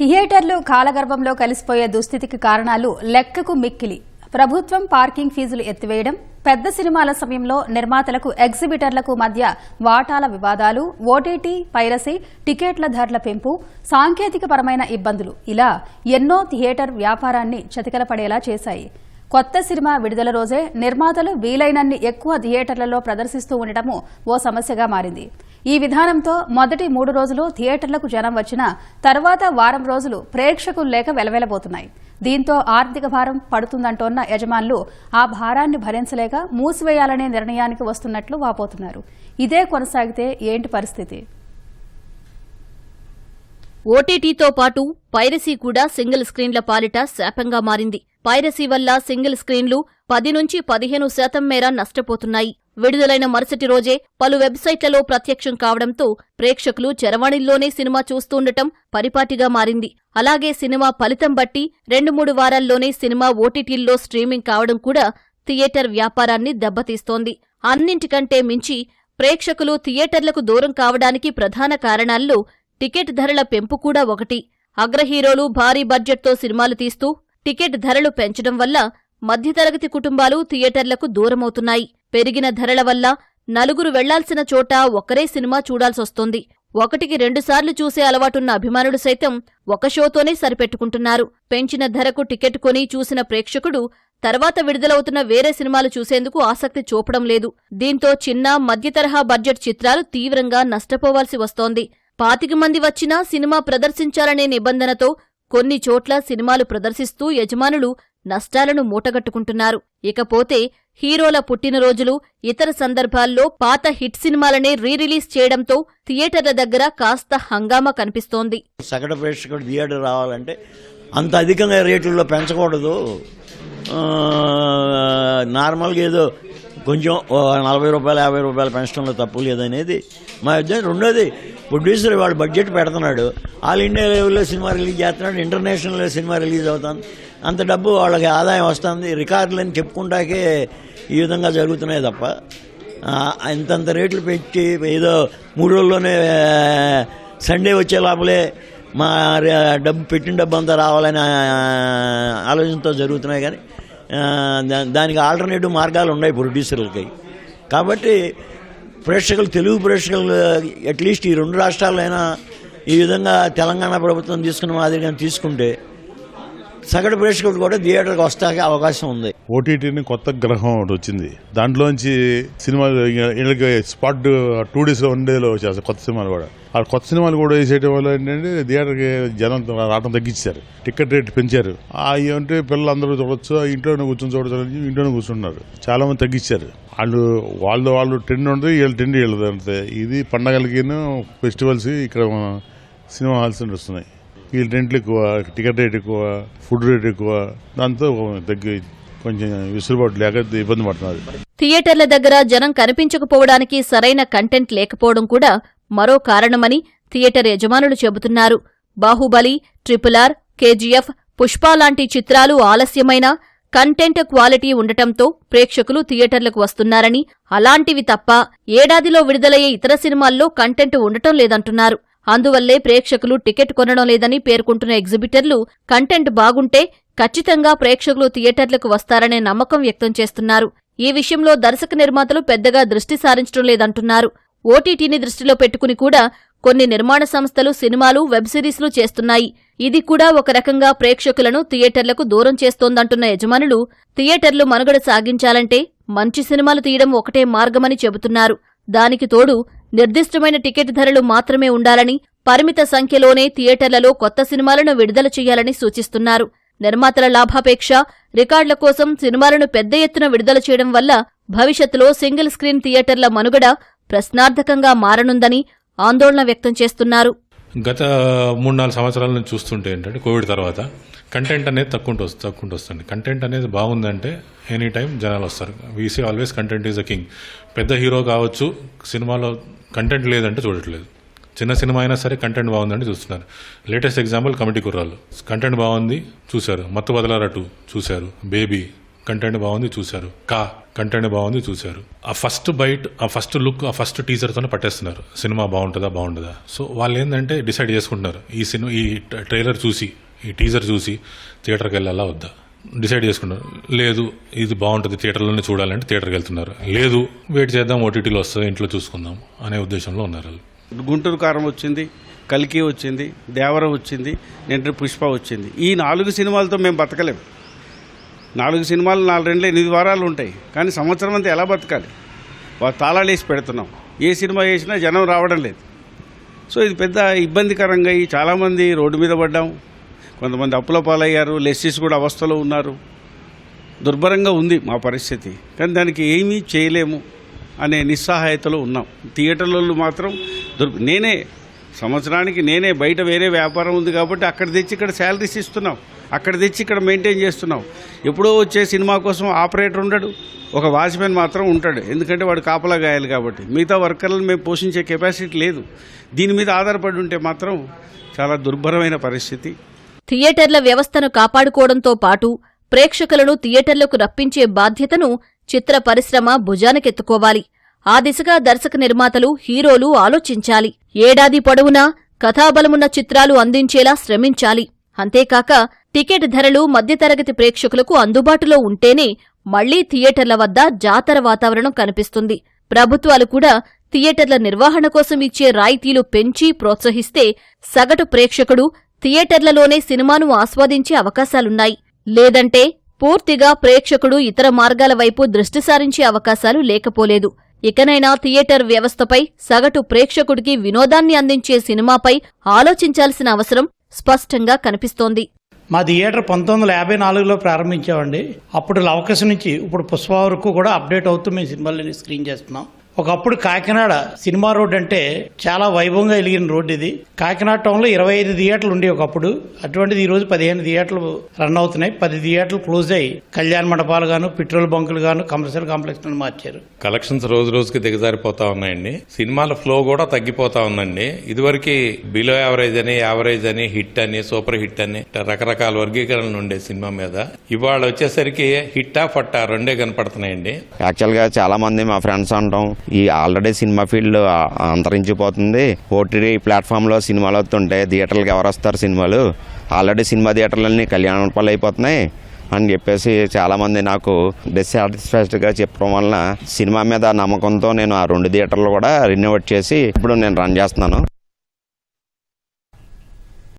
థియేటర్లు కాలగర్భంలో కలిసిపోయే దుస్థితికి కారణాలు లెక్కకు మిక్కిలి. ప్రభుత్వం పార్కింగ్ ఫీజులు ఎత్తివేయడం పెద్ద సినిమాల సమయంలో నిర్మాతలకు ఎగ్జిబిటర్లకు మధ్య వాటాల వివాదాలు ఓటీటీ పైరసీ టికెట్ల ధరల పెంపు సాంకేతికపరమైన ఇబ్బందులు ఇలా ఎన్నో థియేటర్ వ్యాపారాన్ని చతికలపడేలా చేశాయి. కొత్త సినిమా విడుదల రోజే నిర్మాతలు వీలైనన్ని ఎక్కువ థియేటర్లలో ప్రదర్శిస్తూ ఉండటము ఓ సమస్యగా మారింది. ఈ విధానంతో మొదటి మూడు రోజులు థియేటర్లకు జనం వచ్చినా తర్వాత వారం రోజులు ప్రేక్షకులు లేక వెలవెలబోతున్నాయి. దీంతో ఆర్థిక భారం పడుతుందంటోన్న యజమానులు ఆ భారాన్ని భరించలేక మూసివేయాలనే నిర్ణయానికి వస్తున్నట్లు వాపోతున్నారు. ఇదే కొనసాగితే ఏంటి పరిస్థితి? ఓటీటీతో పాటు పైరసీ కూడా సింగిల్ స్క్రీన్ల పాలిట శాపంగా మారింది. పైరసీ వల్ల సింగిల్ స్క్రీన్లు పది నుంచి పదిహేను శాతం మేర నష్టపోతున్నాయి. విడుదలైన మరుసటి రోజే పలు వెబ్సైట్లలో ప్రత్యక్షం కావడంతో ప్రేక్షకులు చరవాణిల్లోనే సినిమా చూస్తుండటం పరిపాటిగా మారింది. అలాగే సినిమా ఫలితం బట్టి రెండు మూడు వారాల్లోనే సినిమా ఓటీటీల్లో స్ట్రీమింగ్ కావడం కూడా థియేటర్ వ్యాపారాన్ని దెబ్బతీస్తోంది. అన్నింటికంటే మించి ప్రేక్షకులు థియేటర్లకు దూరం కావడానికి ప్రధాన కారణాల్లో టికెట్ ధరల పెంపు కూడా ఒకటి. అగ్రహీరోలు భారీ బడ్జెట్తో సినిమాలు తీస్తూ టికెట్ ధరలు పెంచడం వల్ల మధ్యతరగతి కుటుంబాలు థియేటర్లకు దూరమవుతున్నాయి. పెరిగిన ధరల వల్ల నలుగురు వెళ్ళాల్సిన చోట ఒక్కరే సినిమా చూడాల్సొస్తోంది. ఒకటికి రెండుసార్లు చూసే అలవాటున్న అభిమానులు సైతం ఒక షోతోనే సరిపెట్టుకుంటున్నారు. పెంచిన ధరకు టికెట్ కొని చూసిన ప్రేక్షకుడు తర్వాత విడుదలవుతున్న వేరే సినిమాలు చూసేందుకు ఆసక్తి చూపడం లేదు. దీంతో చిన్న మధ్యతరహా బడ్జెట్ చిత్రాలు తీవ్రంగా నష్టపోవాల్సి వస్తోంది. పాతిక మంది వచ్చినా సినిమా ప్రదర్శించాలనే నిబంధనతో కొన్ని చోట్ల సినిమాలు ప్రదర్శిస్తూ యజమానులు నష్టాలను మూటగట్టుకుంటున్నారు. ఇకపోతే హీరోల పుట్టినరోజులు ఇతర సందర్భాల్లో పాత హిట్ సినిమాలనే రీరిలీజ్ చేయడంతో థియేటర్ల దగ్గర కాస్త హంగామా కనిపిస్తోంది. సగటు ప్రేక్షకుడు థియేటర్ రావాలంటే అంత అధికంగా రేట్లలో పెంచకూడదు. నార్మల్గా ఏదో కొంచెం నలభై రూపాయలు యాభై రూపాయలు పెంచడంలో తప్పు లేదనేది మా ఉద్దేశం రెండోది ప్రొడ్యూసర్ వాడు బడ్జెట్ పెడుతున్నాడు. ఆల్ ఇండియా లెవెల్లో సినిమా రిలీజ్ చేస్తున్నాడు ఇంటర్నేషనల్ సినిమా రిలీజ్ అవుతుంది అంత డబ్బు వాళ్ళకి ఆదాయం వస్తుంది. రికార్డులని చెప్పుకుంటాకే ఈ విధంగా జరుగుతున్నాయి తప్ప ఇంతంత రేట్లు పెట్టి ఏదో మూడు రోజుల్లోనే సండే వచ్చే లోపలే మా డబ్బు పెట్టిన డబ్బు అంతా రావాలనే ఆలోచనతో జరుగుతున్నాయి కానీ దా- దానికి ఆల్టర్నేటివ్ మార్గాలు ఉన్నాయి ప్రొడ్యూసర్లకి. కాబట్టి ప్రేక్షకులు తెలుగు ప్రేక్షకులు అట్లీస్ట్ ఈ రెండు రాష్ట్రాలైనా ఈ విధంగా తెలంగాణ ప్రభుత్వం తీసుకున్న మాదిరిగా తీసుకుంటే సగటు ప్రేక్షకుడు కూడా థియేటర్కి వస్తాకే అవకాశం ఉంది. ఓటీటీని కొత్త గ్రహం ఒకటి వచ్చింది. దాంట్లోంచి సినిమాలు వీళ్ళకి స్పాట్ టూ డేస్ వన్ డేలో వచ్చేస్తాయి కొత్త సినిమాలు కూడా. ఆ కొత్త సినిమాలు కూడా వేసేయడం వల్ల ఏంటంటే థియేటర్కి జనం రావడం తగ్గించారు. టికెట్ రేట్ పెంచారు. అవి అంటే పిల్లలు అందరూ చూడొచ్చు ఆ ఇంట్లోనే కూర్చొని చూడొచ్చు అని ఇంట్లోనే కూర్చుంటున్నారు చాలా మంది తగ్గించారు. వాళ్ళు వాళ్ళు వాళ్ళు టెండ్ ఉంటుంది వీళ్ళు టెండ్ వీళ్ళు అంతే. ఇది పండగలకి ఫెస్టివల్స్ ఇక్కడ సినిమా హాల్స్ నడుస్తున్నాయి ఈ రెంట్లు ఎక్కువ టికెట్ రేట్ ఎక్కువ ఫుడ్ రేట్ ఎక్కువ దాంతో తగ్గి కొంచెం విసులుబాటు లేక ఇబ్బంది పడుతున్నారు. థియేటర్ల దగ్గర జనం కనిపించకపోవడానికి సరైన కంటెంట్ లేకపోవడం కూడా మరో కారణమని థియేటర్ యజమానులు చెబుతున్నారు. Baahubali triple R KGF Pushpa లాంటి చిత్రాలు ఆలస్యమైన కంటెంట్ క్వాలిటీ ఉండటంతో ప్రేక్షకులు థియేటర్లకు వస్తున్నారని అలాంటివి తప్ప ఏడాదిలో విడుదలయ్యే ఇతర సినిమాల్లో కంటెంట్ ఉండటం లేదంటున్నారు. అందువల్లే ప్రేక్షకులు టికెట్ కొనడం లేదని పేర్కొంటున్న ఎగ్జిబిటర్లు కంటెంట్ బాగుంటే ఖచ్చితంగా ప్రేక్షకులు థియేటర్లకు వస్తారనే నమ్మకం వ్యక్తం చేస్తున్నారు. ఈ విషయంలో దర్శక నిర్మాతలు పెద్దగా దృష్టి సారించడం లేదంటున్నారు. ఓటీటీని దృష్టిలో పెట్టుకుని కూడా కొన్ని నిర్మాణ సంస్థలు సినిమాలు వెబ్ సిరీస్లు చేస్తున్నాయి. ఇది కూడా ఒక రకంగా ప్రేక్షకులను థియేటర్లకు దూరం చేస్తోందంటున్న యజమానులు థియేటర్లు మనుగడ సాగించాలంటే మంచి సినిమాలు తీయడం ఒకటే మార్గమని చెబుతున్నారు. దానికి తోడు నిర్దిష్టమైన టికెట్ ధరలు మాత్రమే ఉండాలని పరిమిత సంఖ్యలోనే థియేటర్లలో కొత్త సినిమాలను విడుదల చేయాలని సూచిస్తున్నారు. నిర్మాతల లాభాపేక్ష రికార్డుల కోసం సినిమాలను పెద్ద ఎత్తున విడుదల చేయడం వల్ల భవిష్యత్తులో సింగిల్ స్క్రీన్ థియేటర్ల మనుగడ ప్రశ్నార్థకంగా మారనుందని ఆందోళన వ్యక్తం చేస్తున్నారు. గత మూడు నాలుగు సంవత్సరాల నుంచి చూస్తుంటే ఏంటంటే కోవిడ్ తర్వాత కంటెంట్ అనేది తక్కువ తక్కువ వస్తుంది కంటెంట్ అనేది బాగుందంటే ఎనీ టైం జనాలు వస్తారు. VC always content is a king పెద్ద హీరో కావచ్చు సినిమాలో కంటెంట్ లేదంటే చూడట్లేదు. చిన్న సినిమా అయినా సరే కంటెంట్ బాగుందంటే చూస్తున్నారు. లేటెస్ట్ ఎగ్జాంపుల్ కమిటీ కుర్రాలు కంటెంట్ బాగుంది చూశారు. మత్తు బదలారా టూ చూశారు. బేబీ కంటెంట్ బాగుంది చూశారు. కా కంటెంట్ బాగుంది చూశారు. ఆ ఫస్ట్ బైట్ ఆ ఫస్ట్ లుక్ ఆ ఫస్ట్ టీజర్తోనే పట్టేస్తున్నారు. సినిమా బాగుంటుందా బాగుంటుందా సో వాళ్ళు ఏంటంటే డిసైడ్ చేసుకుంటున్నారు. ఈ సినిమా ఈ ట్రైలర్ చూసి ఈ టీజర్ చూసి థియేటర్కి వెళ్ళాలా వద్దా? డిసైడ్ చేసుకున్నారు లేదు ఇది బాగుంటుంది థియేటర్లోనే చూడాలంటే థియేటర్కి వెళ్తున్నారు. లేదు వెయిట్ చేద్దాం ఓటీటీలో వస్తుంది ఇంట్లో చూసుకుందాం అనే ఉద్దేశంలో ఉన్నారు వాళ్ళు. గుంటూరు కారం వచ్చింది కల్కి వచ్చింది దేవర వచ్చింది నింటి పుష్ప వచ్చింది. ఈ నాలుగు సినిమాలతో మేము బతకలేము నాలుగు సినిమాలు నాలుగు రెండు ఎనిమిది వారాలు ఉంటాయి. కానీ సంవత్సరం అంతా ఎలా బతకాలి? వాళ్ళు తాళాలు వేసి పెడుతున్నాం. ఏ సినిమా వేసినా జనం రావడం లేదు. సో ఇది పెద్ద ఇబ్బందికరంగా అయ్యి చాలామంది రోడ్డు మీద పడ్డాం. కొంతమంది అప్పుల పాలయ్యారు. లెస్సీస్ కూడా అవస్థలో ఉన్నారు. దుర్భరంగా ఉంది మా పరిస్థితి. కానీ దానికి ఏమీ చేయలేము అనే నిస్సహాయతలో ఉన్నాం. థియేటర్లలో మాత్రం దుర్ నేనే సంవత్సరానికి నేనే బయట వేరే వ్యాపారం ఉంది కాబట్టి అక్కడ తెచ్చి ఇక్కడ శాలరీస్ ఇస్తున్నాం. అక్కడ తెచ్చి ఇక్కడ మెయింటైన్ చేస్తున్నాం. ఎప్పుడో వచ్చే సినిమా కోసం ఆపరేటర్ ఉండడు. ఒక వాచ్మెన్ మాత్రం ఉంటాడు. ఎందుకంటే వాడు కాపలా గాయాలి కాబట్టి. మిగతా వర్కర్లను మేము పోషించే కెపాసిటీ లేదు. దీని మీద ఆధారపడి ఉంటే మాత్రం చాలా దుర్భరమైన పరిస్థితి. థియేటర్ల వ్యవస్థను కాపాడుకోవడంతో పాటు ప్రేక్షకులను థియేటర్లకు రప్పించే బాధ్యతను చిత్ర పరిశ్రమ భుజానికెత్తుకోవాలి. ఆ దిశగా దర్శక నిర్మాతలు హీరోలు ఆలోచించాలి. ఏడాది పొడవునా కథాబలమున్న చిత్రాలు అందించేలా శ్రమించాలి. అంతేకాక టికెట్ ధరలు మధ్యతరగతి ప్రేక్షకులకు అందుబాటులో ఉంటేనే మళ్ళీ థియేటర్ల వద్ద జాతర వాతావరణం కనిపిస్తుంది. ప్రభుత్వాలు కూడా థియేటర్ల నిర్వహణ కోసం ఇచ్చే రాయితీలు పెంచి ప్రోత్సహిస్తే సగటు ప్రేక్షకుడు థియేటర్లలోనే సినిమాను ఆస్వాదించే అవకాశాలున్నాయి. లేదంటే పూర్తిగా ప్రేక్షకుడు ఇతర మార్గాల వైపు దృష్టి సారించే అవకాశాలు లేకపోలేదు. ఇకనైనా థియేటర్ వ్యవస్థపై సగటు ప్రేక్షకుడికి వినోదాన్ని అందించే సినిమాపై ఆలోచించాల్సిన అవసరం స్పష్టంగా కనిపిస్తోంది. మా థియేటర్ పంతొమ్మిది వందల యాభై నాలుగులో ప్రారంభించామండి. అప్పుడు లవకశ నుంచి ఇప్పుడు పుష్ప వరకు కూడా అప్డేట్ అవుతూ మేము సినిమాలని స్క్రీన్ చేస్తున్నాం. ఒకప్పుడు కాకినాడ సినిమా రోడ్ అంటే చాలా వైభవంగా వెలిగిన రోడ్డు ఇది. కాకినాడ టౌన్లో ఇరవై ఐదు థియేటర్లు ఉండే ఒకప్పుడు. అటువంటిది ఈ రోజు పదిహేను థియేటర్లు రన్ అవుతున్నాయి. పది థియేటర్లు క్లోజ్ అయ్యి కళ్యాణ మండపాలు గాను పెట్రోల్ బంకులు గాను కమర్షియల్ కాంప్లెక్స్ మార్చారు. కలెక్షన్స్ రోజు రోజుకి దిగజారిపోతా ఉన్నాయండి. సినిమాల ఫ్లో కూడా తగ్గిపోతా ఉందండి. ఇదివరకు బిలో యావరేజ్ అని యావరేజ్ అని హిట్ అని సూపర్ హిట్ అని రకరకాల వర్గీకరణలు ఉండే సినిమా మీద. ఇవాళ వచ్చేసరికి హిట్టా ఫట్టా రెండే కనపడుతున్నాయండి. యాక్చువల్గా చాలా మంది మా ఫ్రెండ్స్ అంటాం ఈ ఆల్రెడీ సినిమా ఫీల్డ్ అంతరించిపోతుంది. ఓటీటీ ప్లాట్ఫామ్లో సినిమాలు వస్తుంటే థియేటర్లకు ఎవరు వస్తారు సినిమాలు? ఆల్రెడీ సినిమా థియేటర్లన్నీ కళ్యాణ మండపాలు అయిపోతున్నాయి అని చెప్పేసి చాలామంది నాకు డిస్సాటిస్ఫైడ్గా చెప్పడం వలన సినిమా మీద నమ్మకంతో నేను ఆ రెండు థియేటర్లు కూడా రినోవేట్ చేసి ఇప్పుడు నేను రన్ చేస్తున్నాను.